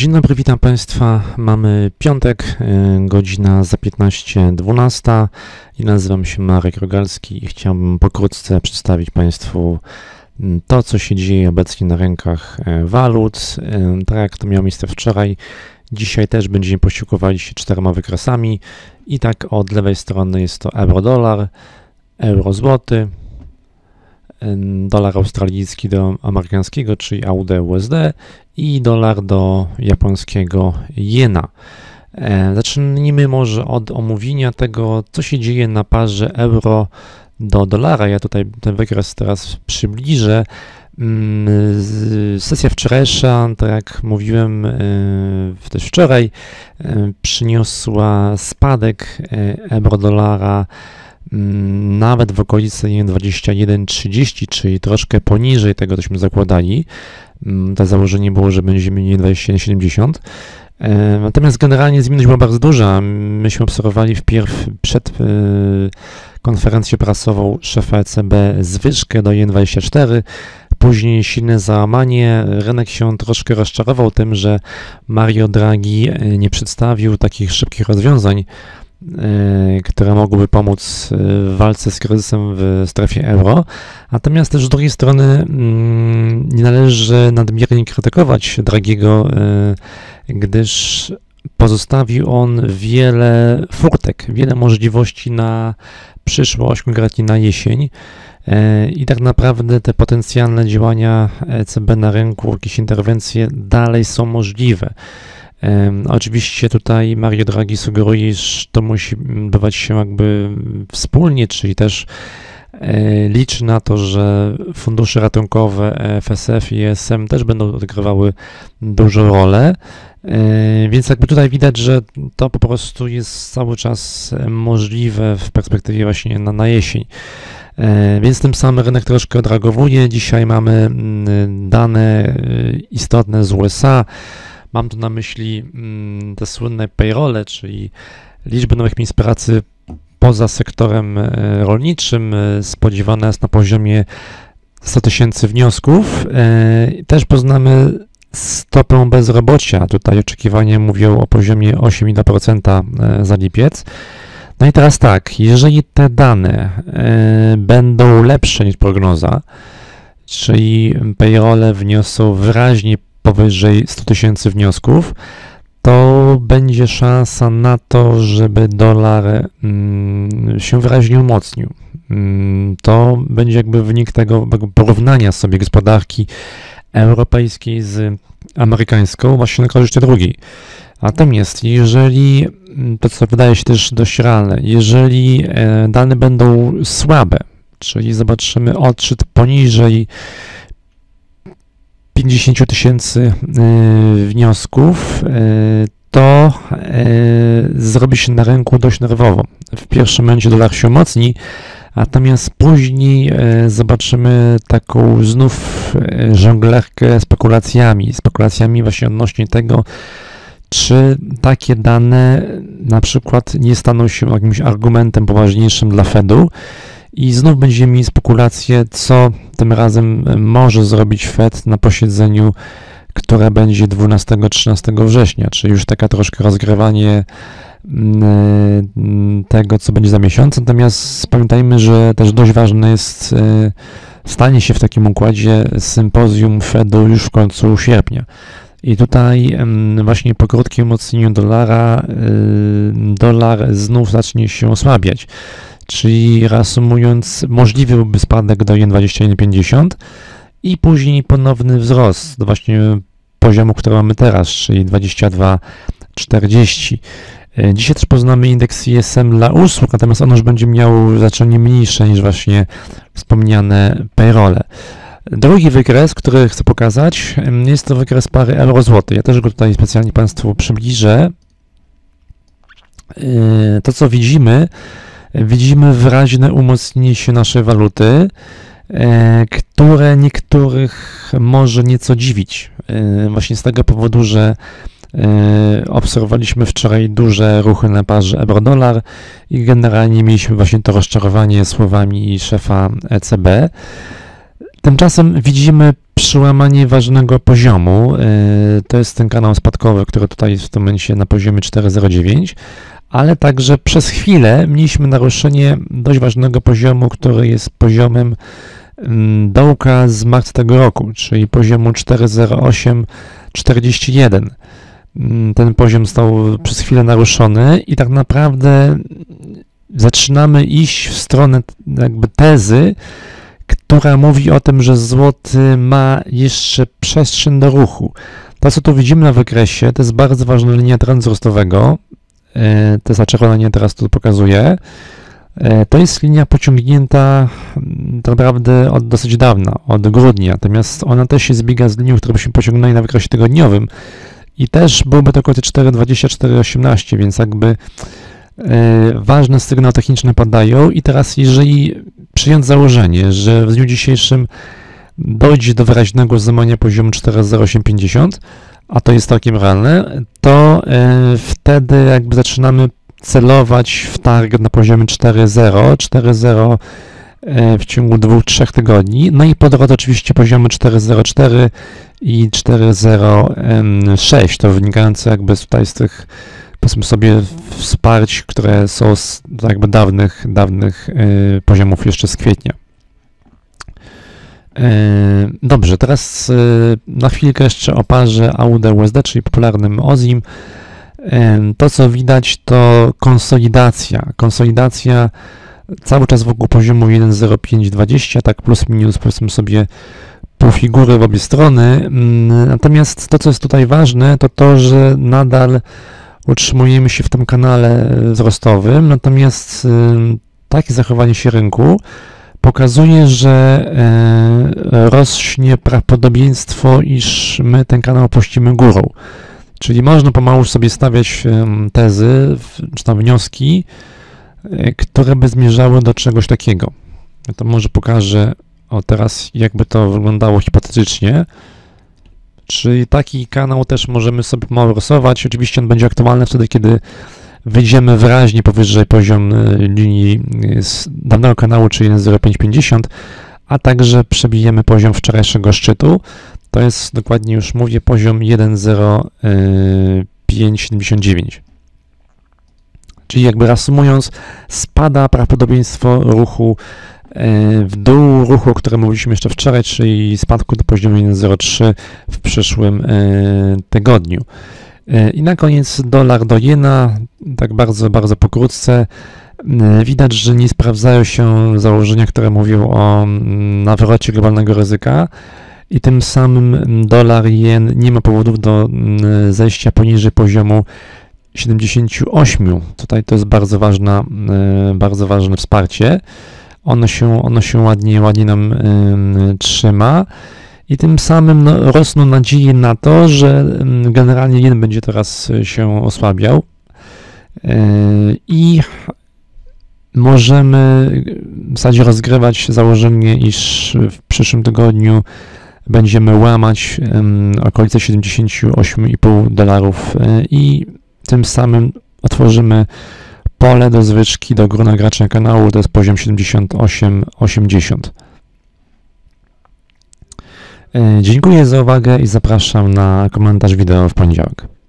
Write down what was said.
Dzień dobry, witam Państwa. Mamy piątek, y, godzina za 15.12 i nazywam się Marek Rogalski i chciałbym pokrótce przedstawić Państwu mm, to, co się dzieje obecnie na rynkach y, walut. Y, Tak jak to miało miejsce wczoraj, dzisiaj też będziemy posiłkowali się czterema wykresami i tak od lewej strony jest to euro-dolar, euro-złoty, dolar australijski do amerykańskiego, czyli AUD USD i dolar do japońskiego jena. E, zacznijmy może od omówienia tego, co się dzieje na parze euro do dolara. Ja tutaj ten wykres teraz przybliżę. Mm, sesja wczorajsza, tak jak mówiłem e, też wczoraj, e, przyniosła spadek euro-dolara nawet w okolicy 21,30, czyli troszkę poniżej tego, cośmy zakładali. Mm, to założenie było, że będziemy mieli 21,70. E, natomiast generalnie zmienność była bardzo duża. Myśmy obserwowali wpierw przed e, konferencją prasową szefa ECB zwyżkę do 1,24, później silne załamanie. Rynek się troszkę rozczarował tym, że Mario Draghi e, nie przedstawił takich szybkich rozwiązań, które mogłyby pomóc w walce z kryzysem w strefie euro. Natomiast też z drugiej strony mm, nie należy nadmiernie krytykować Dragiego, gdyż pozostawił on wiele furtek, wiele możliwości na przyszłość, konkretnie na jesień. I tak naprawdę te potencjalne działania ECB na rynku, jakieś interwencje dalej są możliwe. Oczywiście tutaj Mario Draghi sugeruje, że to musi odbywać się jakby wspólnie, czyli też e, liczy na to, że fundusze ratunkowe FSF i ESM też będą odgrywały dużą rolę. E, więc jakby tutaj widać, że to po prostu jest cały czas możliwe w perspektywie właśnie na, na jesień. E, więc tym samym rynek troszkę odreagowuje. Dzisiaj mamy mm, dane istotne z USA. Mam tu na myśli mm, te słynne payrole, czyli liczby nowych miejsc pracy poza sektorem e, rolniczym. E, spodziewana jest na poziomie 100 tysięcy wniosków. E, też poznamy stopę bezrobocia. Tutaj oczekiwania mówią o poziomie 8,2% za lipiec. No i teraz tak, jeżeli te dane będą lepsze niż prognoza, czyli payrole wniosą wyraźnie powyżej 100 tysięcy wniosków, to będzie szansa na to, żeby dolar mm, się wyraźnie umocnił. Mm, to będzie jakby wynik tego porównania sobie gospodarki europejskiej z amerykańską właśnie na korzyść drugiej. Natomiast jeżeli, mm, to co wydaje się też dość realne, jeżeli e, dane będą słabe, czyli zobaczymy odczyt poniżej 50 tysięcy y, wniosków, y, to y, zrobi się na rynku dość nerwowo. W pierwszym momencie dolar się umocni, natomiast później zobaczymy taką znów żonglerkę spekulacjami, spekulacjami właśnie odnośnie tego, czy takie dane na przykład nie staną się jakimś argumentem poważniejszym dla Fedu, i znów będziemy mieli spekulacje, co tym razem może zrobić Fed na posiedzeniu, które będzie 12-13 września, czyli już taka troszkę rozgrywanie mm, tego, co będzie za miesiąc. Natomiast pamiętajmy, że też dość ważne jest e, stanie się w takim układzie sympozjum Fedu już w końcu sierpnia. I tutaj właśnie po krótkim umocnieniu dolara, e, dolar znów zacznie się osłabiać. Czyli reasumując, możliwy byłby spadek do 1,2150 i później ponowny wzrost do właśnie poziomu, który mamy teraz, czyli 22,40. E, dzisiaj też poznamy indeks ISM dla usług, natomiast on już będzie miał znaczenie mniejsze niż właśnie wspomniane payrole. Drugi wykres, który chcę pokazać, jest to wykres pary euro-złoty. Ja też go tutaj specjalnie Państwu przybliżę. E, to, co widzimy, widzimy wyraźne umocnienie się naszej waluty, e, które niektórych może nieco dziwić. E, właśnie z tego powodu, że e, obserwowaliśmy wczoraj duże ruchy na parze euro-dolar i generalnie mieliśmy właśnie to rozczarowanie słowami szefa ECB. Tymczasem widzimy przełamanie ważnego poziomu. To jest ten kanał spadkowy, który tutaj jest w tym momencie na poziomie 4,09, ale także przez chwilę mieliśmy naruszenie dość ważnego poziomu, który jest poziomem mm, dołka z marca tego roku, czyli poziomu 4,0841. Mm, ten poziom został przez chwilę naruszony i tak naprawdę zaczynamy iść w stronę jakby tezy, która mówi o tym, że złoty ma jeszcze przestrzeń do ruchu. To, co tu widzimy na wykresie, to jest bardzo ważna linia trendu wzrostowego. E, czerwona linia, teraz tu pokazuję. E, to jest linia pociągnięta mm, tak naprawdę od dosyć dawna, od grudnia, natomiast ona też się zbiega z linią, którą byśmy pociągnęli na wykresie tygodniowym. I też byłby to około 4,24,18, więc jakby E, ważne sygnały techniczne padają. I teraz jeżeli przyjąć założenie, że w dniu dzisiejszym dojdzie do wyraźnego złamania poziomu 40850, a to jest całkiem realne, to e, wtedy jakby zaczynamy celować w target na poziomie 4.0, 4.0 e, w ciągu dwóch, trzech tygodni. No i po drodze oczywiście poziomy 4.04 i 4.06, to wynikające jakby tutaj z tych powiedzmy sobie, wsparć, które są z jakby dawnych, dawnych y, poziomów jeszcze z kwietnia. Y, dobrze, teraz y, na chwilkę jeszcze o parze AUD-USD, czyli popularnym OZIM. To, co widać, to konsolidacja. Konsolidacja cały czas wokół poziomu 1,0520, tak plus minus powiedzmy sobie pół figury w obie strony. Mm, natomiast to, co jest tutaj ważne, to to, że nadal utrzymujemy się w tym kanale wzrostowym, natomiast takie zachowanie się rynku pokazuje, że e, rośnie prawdopodobieństwo, iż my ten kanał opuścimy górą. Czyli można pomału sobie stawiać tezy, czy tam wnioski, e, które by zmierzały do czegoś takiego. Ja to może pokażę o teraz, jakby to wyglądało hipotetycznie. Czyli taki kanał też możemy sobie mało rysować. Oczywiście on będzie aktualny wtedy, kiedy wyjdziemy wyraźnie powyżej poziom y, linii z danego kanału, czyli 1.0550, a także przebijemy poziom wczorajszego szczytu. To jest dokładnie już mówię poziom 1.0579. Czyli jakby reasumując, spada prawdopodobieństwo ruchu w dół ruchu, o którym mówiliśmy jeszcze wczoraj, czyli spadku do poziomu 1,03 w przyszłym tygodniu. E, I na koniec dolar do jena, tak bardzo, bardzo pokrótce. Widać, że nie sprawdzają się założenia, które mówią o mm, nawrocie globalnego ryzyka i tym samym dolar jen nie ma powodów do mm, zejścia poniżej poziomu 78. Tutaj to jest bardzo ważna, bardzo ważne wsparcie ono się, ono się ładnie, ładnie nam trzyma. I tym samym no, rosną nadzieje na to, że generalnie jen będzie teraz się osłabiał. Y, I możemy w zasadzie rozgrywać założenie, iż w przyszłym tygodniu będziemy łamać okolice 78,5 dolarów y, i tym samym otworzymy pole do zwyczki do grona gracza kanału to jest poziom 78-80. E, dziękuję za uwagę i zapraszam na komentarz wideo w poniedziałek.